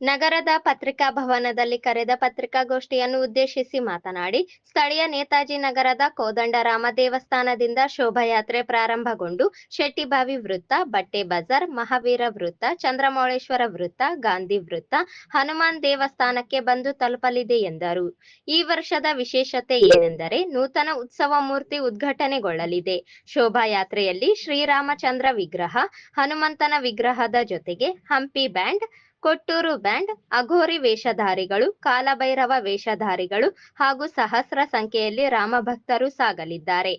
ನಗರದ ಪತ್ರಿಕಾ ಭವನದಲ್ಲಿ ಕರೆದ ಪತ್ರಿಕಾಗೋಷ್ಠಿಯನ್ನು ಉದ್ದೇಶಿಸಿ ಮಾತನಾಡಿ, ಸ್ಥಳೀಯ ನೇತಾಜಿ ನಗರದ ಕೋದಂಡರಾಮ ದೇವಸ್ಥಾನದಿಂದ ಶೋಭಾಯಾತ್ರೆ ಪ್ರಾರಂಭಗೊಂಡು, ಶೆಟ್ಟಿಬಾವಿ ವೃತ್ತ, ಬಟ್ಟೆ ಬಜಾರ್, ಮಹಾವೀರ ವೃತ್ತ, ಚಂದ್ರಮೌಳೇಶ್ವರ ವೃತ್ತ, ಗಾಂಧಿ ವೃತ್ತ, ಹನುಮಾನ್ ದೇವಸ್ಥಾನಕ್ಕೆ ಬಂದು ತಲುಪಲಿದೆ ಎಂದರು. ಈ ವರ್ಷದ ವಿಶೇಷತೆ ಏನೆಂದರೆ, ನೂತನ ಉತ್ಸವ ಮೂರ್ತಿ ಉದ್ಘಾಟನೆಗೊಳ್ಳಲಿದೆ. ಶೋಭಾಯಾತ್ರೆಯಲ್ಲಿ ಶ್ರೀರಾಮಚಂದ್ರ ವಿಗ್ರಹ, ಹನುಮಂತನ ವಿಗ್ರಹದ ಜೊತೆಗೆ ಹಂಪಿ ಬ್ಯಾಂಡ್ ಕೊಟ್ಟೂರು ಬ್ಯಾಂಡ್ ಅಘೋರಿ ವೇಷಧಾರಿಗಳು, ಕಾಲಭೈರವ ವೇಷಧಾರಿಗಳು ಹಾಗೂ ಸಹಸ್ರ ಸಂಖ್ಯೆಯಲ್ಲಿ ರಾಮಭಕ್ತರು ಸಾಗಲಿದ್ದಾರೆ.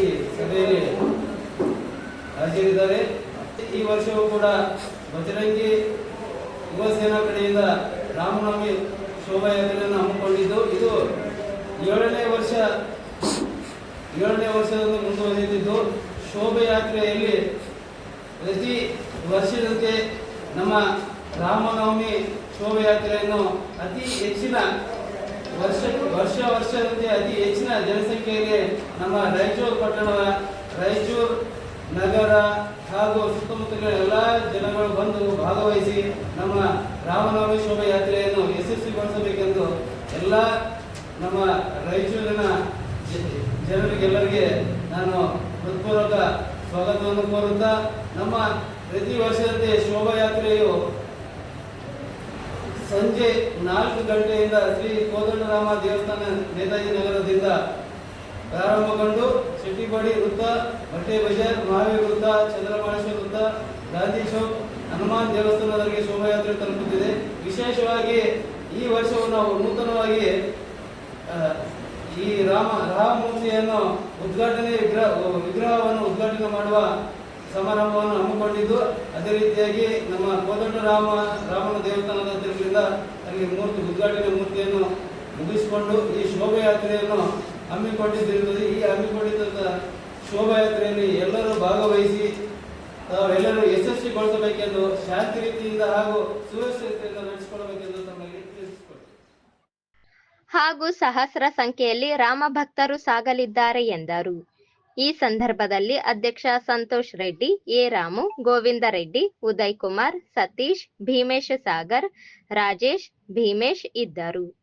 ಈ ಸಭೆಯಲ್ಲಿ ಹಾಜರಿದ್ದಾರೆ ಈ ವರ್ಷವೂ ಕೂಡ ಬಜರಂಗಿ ಯುವ ಸೇನಾ ಕಡೆಯಿಂದ ರಾಮನವಮಿ ಶೋಭಾಯಾತ್ರೆಯನ್ನು ಹಮ್ಮಿಕೊಂಡಿದ್ದು ಇದು ಏಳನೇ ವರ್ಷ, ಏಳನೇ ವರ್ಷದಂದು ಮುಂದುವರಿಯುತ್ತಿದ್ದು. ಶೋಭಾಯಾತ್ರೆಯಲ್ಲಿ ಪ್ರತಿ ವರ್ಷದಂತೆ ನಮ್ಮ ರಾಮನವಮಿ ಶೋಭಯಾತ್ರೆಯನ್ನು ಅತಿ ಹೆಚ್ಚಿನ ವರ್ಷ ವರ್ಷ, ವರ್ಷದಂತೆ ಅತಿ ಹೆಚ್ಚಿನ ಜನಸಂಖ್ಯೆಯಲ್ಲಿ ನಮ್ಮ ರಾಯಚೂರು ಪಟ್ಟಣ, ರಾಯಚೂರು ನಗರ ಹಾಗೂ ಸುತ್ತಮುತ್ತಲಿನ ಎಲ್ಲ ಜನಗಳು ಬಂದು ಭಾಗವಹಿಸಿ ನಮ್ಮ ರಾಮನವಮಿ ಶೋಭಾಯಾತ್ರೆಯನ್ನು ಯಶಸ್ವಿಗೊಳಿಸಬೇಕೆಂದು ಎಲ್ಲ ನಮ್ಮ ರಾಯಚೂರಿನ ಜನರಿಗೆಲ್ಲರಿಗೆ ನಾನು ಹೃತ್ಪೂರ್ವಕ ಸ್ವಾಗತವನ್ನು ಕೋರುತ್ತಾ ನಮ್ಮ ಪ್ರತಿ ವರ್ಷದಂತೆ ಶೋಭಾಯಾತ್ರೆಯು ಸಂಜೆ ನಾಲ್ಕು ಗಂಟೆಯಿಂದ ಶ್ರೀ ಕೋದಂಡರಾಮ ದೇವಸ್ಥಾನ ನೇತಾಜಿ ನಗರದಿಂದ ಪ್ರಾರಂಭಗೊಂಡು ಶೆಟ್ಟಿಪಾಡಿ ವೃತ್ತ, ಬಟ್ಟೆ ಬಜಾರ್ ಮಹಾವೀರ್ ವೃತ್ತ ಚಂದ್ರಮಾಳೇಶ್ವರ ವೃತ್ತ, ಗಾಂಧಿ ಚೌಕ್, ಹನುಮಾನ್ ದೇವಸ್ಥಾನದವರೆಗೆ ಶೋಭಾಯಾತ್ರೆ ತಲುಪುತ್ತಿದೆ. ವಿಶೇಷವಾಗಿ ಈ ವರ್ಷವು ನಾವು ನೂತನವಾಗಿ ಈ ರಾಮ ರಾಮಮೂರ್ತಿಯನ್ನು ಉದ್ಘಾಟನೆ ವಿಗ್ರಹ, ವಿಗ್ರಹವನ್ನು ಉದ್ಘಾಟನೆ ಮಾಡುವ ಸಮಾರಂಭವನ್ನು ಹಮ್ಮಿಕೊಂಡಿದ್ದು, ಅದೇ ರೀತಿಯಾಗಿ ನಮ್ಮ ಕೋದಂಡ ರಾಮ, ರಾಮನ ದೇವಸ್ಥಾನದ ಹತ್ತಿರದಿಂದ ಅಲ್ಲಿ ಮೂರ್ತಿ, ಉದ್ಘಾಟನೆ ಮೂರ್ತಿಯನ್ನು ಮುಗಿಸಿಕೊಂಡು ಈ ಶೋಭಾಯಾತ್ರೆಯನ್ನು ಹಮ್ಮಿಕೊಂಡಿದ್ದಿರುತ್ತದೆ. ಈ ಹಮ್ಮಿಕೊಂಡಿದ್ದಂಥ ಶೋಭಾಯಾತ್ರೆಯಲ್ಲಿ ಎಲ್ಲರೂ ಭಾಗವಹಿಸಿ, ತಾವೆಲ್ಲರೂ ಯಶಸ್ವಿಗೊಳಿಸಬೇಕೆಂದು ಶಾಂತಿ ರೀತಿಯಿಂದ ಹಾಗೂ ಸುರಕ್ಷತೆಯಿಂದ ನಡೆಸಿಕೊಳ್ಳಬೇಕು ಹಾಗೂ ಸಹಸ್ರ ಸಂಖ್ಯೆಯಲ್ಲಿ ರಾಮಭಕ್ತರು ಸಾಗಲಿದ್ದಾರೆ ಎಂದರು. ಈ ಸಂದರ್ಭದಲ್ಲಿ ಅಧ್ಯಕ್ಷ ಸಂತೋಷ್ ರೆಡ್ಡಿ, ಎ. ರಾಮು, ಗೋವಿಂದ ರೆಡ್ಡಿ, ಉದಯ್ ಕುಮಾರ್, ಸತೀಶ್, ಭೀಮೇಶ್ ಸಾಗರ್, ರಾಜೇಶ್, ಭೀಮೇಶ್ ಇದ್ದರು.